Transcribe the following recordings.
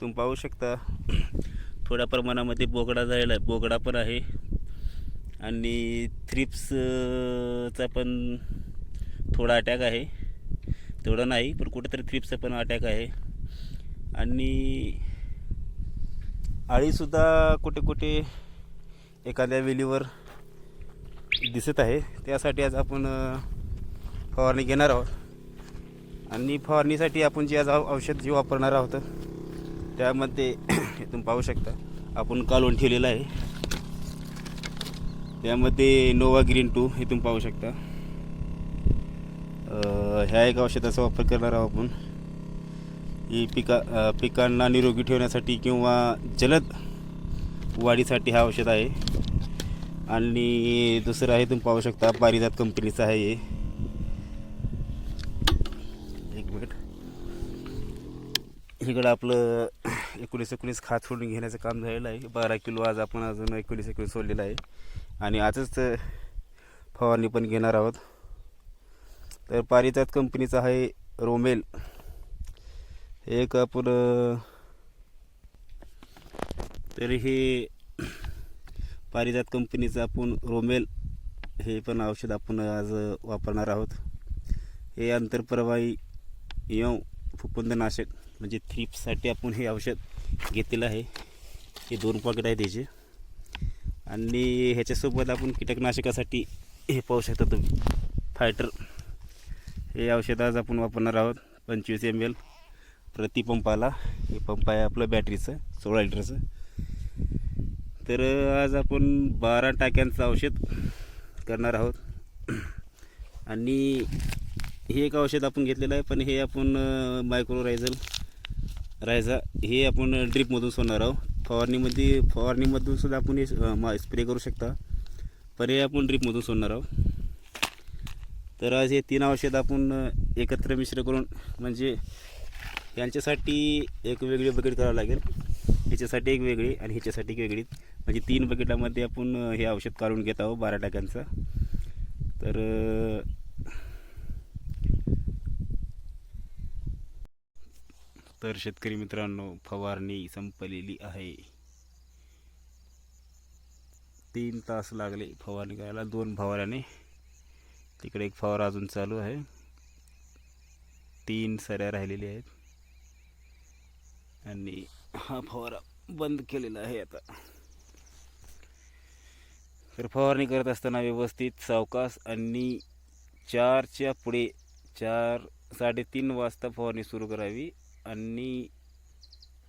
तुम्ही पाहू शकता. थोड्या प्रमाणामध्ये बोगडा झालेला आहे. बोगडा पण आहे. आणि थ्रिप्सचा पण थोडा अटॅक आहे. तेवढा नाही पण कुठेतरी थ्रिप्सचा पण अटॅक आहे. आणि आळीसुद्धा कुठे कुठे एखाद्या वेलीवर दिसत आहे. त्यासाठी आज आपण फवारणी घेणार आहोत. आणि फवारणीसाठी आपण जे आज औषध जे वापरणार आहोत त्यामध्ये तुम्ही पाहू शकता आपण कालवून ठेवलेला आहे. त्यामध्ये नोवा ग्रीन टू हे तुम्ही पाहू शकता. ह्या एक औषधाचा वापर करणार आहोत आपण. ही पिका पिकांना निरोगी ठेवण्यासाठी किंवा जलद वाढीसाठी हा औषध आहे. आणि दुसरं आहे तुम्ही पाहू शकता पारिजात कंपनीचं आहे हे. इकडं आपलं एकोणीस एकोणीस खात सोडून घेण्याचं काम झालेलं आहे. बारा किलो आज आपण अजून एकोणीस एकोणीस सोडलेलं आहे. आणि आजच फवारणी पण घेणार आहोत. तर पारिजात कंपनीचं आहे रोमेल. एक आपण तरी तर हे पारिजात कंपनीचं आपण रोमेल हे पण औषध आपण आज वापरणार आहोत. हे आंतरप्रवाही यव फुकुंदनाशक. म्हणजे थ्रीपसाठी आपण हे औषध घेतलेलं आहे. हे दोन पॉकेट आहे त्याचे. आणि ह्याच्यासोबत आपण कीटकनाशकासाठी हे पाहू शकता तुम्ही. फायटर हे औषध आज आपण वापरणार आहोत. पंचवीस एम एल प्रति पंपाला. हे पंप आहे आपलं बॅटरीचं सोळा लिटरचं. तर आज आपण बारा टाक्यांचं औषध करणार आहोत. आणि हे एक औषध आपण घेतलेलं आहे. पण हे आपण मायक्रो राहायचा. रायझा हे आपण ड्रिपमधून सोडणार आहोत. फवारणीमध्ये फवारणीमधून सुद्धा आपण हे स्प्रे करू शकता. पण हे आपण ड्रिपमधून सोडणार आहोत. तर आज हे तीन औषध आपण एकत्र मिश्र करून म्हणजे यांच्यासाठी एक वेगळी बकेट करावं लागेल. ह्याच्यासाठी एक वेगळी आणि ह्याच्यासाठी एक वेगळी. म्हणजे तीन बकेटामध्ये आपण हे औषध काढून घेत आहोत बारा टाक्यांचं. तर तर शेतकरी मित्रांनो फवारणी संपलेली आहे. तीन तास लागले फवारणी करायला दोन फवाऱ्याने. तिकडे एक फवारा अजून चालू आहे. तीन सऱ्या राहिलेल्या आहेत. आणि हा फवारा बंद केलेला आहे आता. तर फवारणी करत असताना व्यवस्थित सावकाश आणि चारच्या पुढे चार साडेतीन वाजता फवारणी सुरू करावी. आणि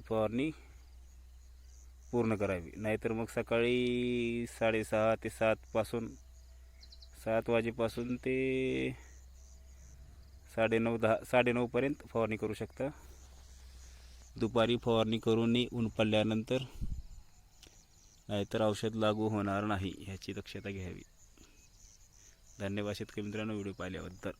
फवारणी पूर्ण करावी. नाहीतर मग सकाळी साडेसहा ते सातपासून सात वाजेपासून ते साडेनऊ दहा साडेनऊपर्यंत फवारणी करू शकता. दुपारी फवारणी करून ऊन पडल्यानंतर नाहीतर औषध लागू होणार नाही ह्याची दक्षता घ्यावी. धन्यवाद शेतकरी मित्रांनो व्हिडिओ पाहिल्याबद्दल.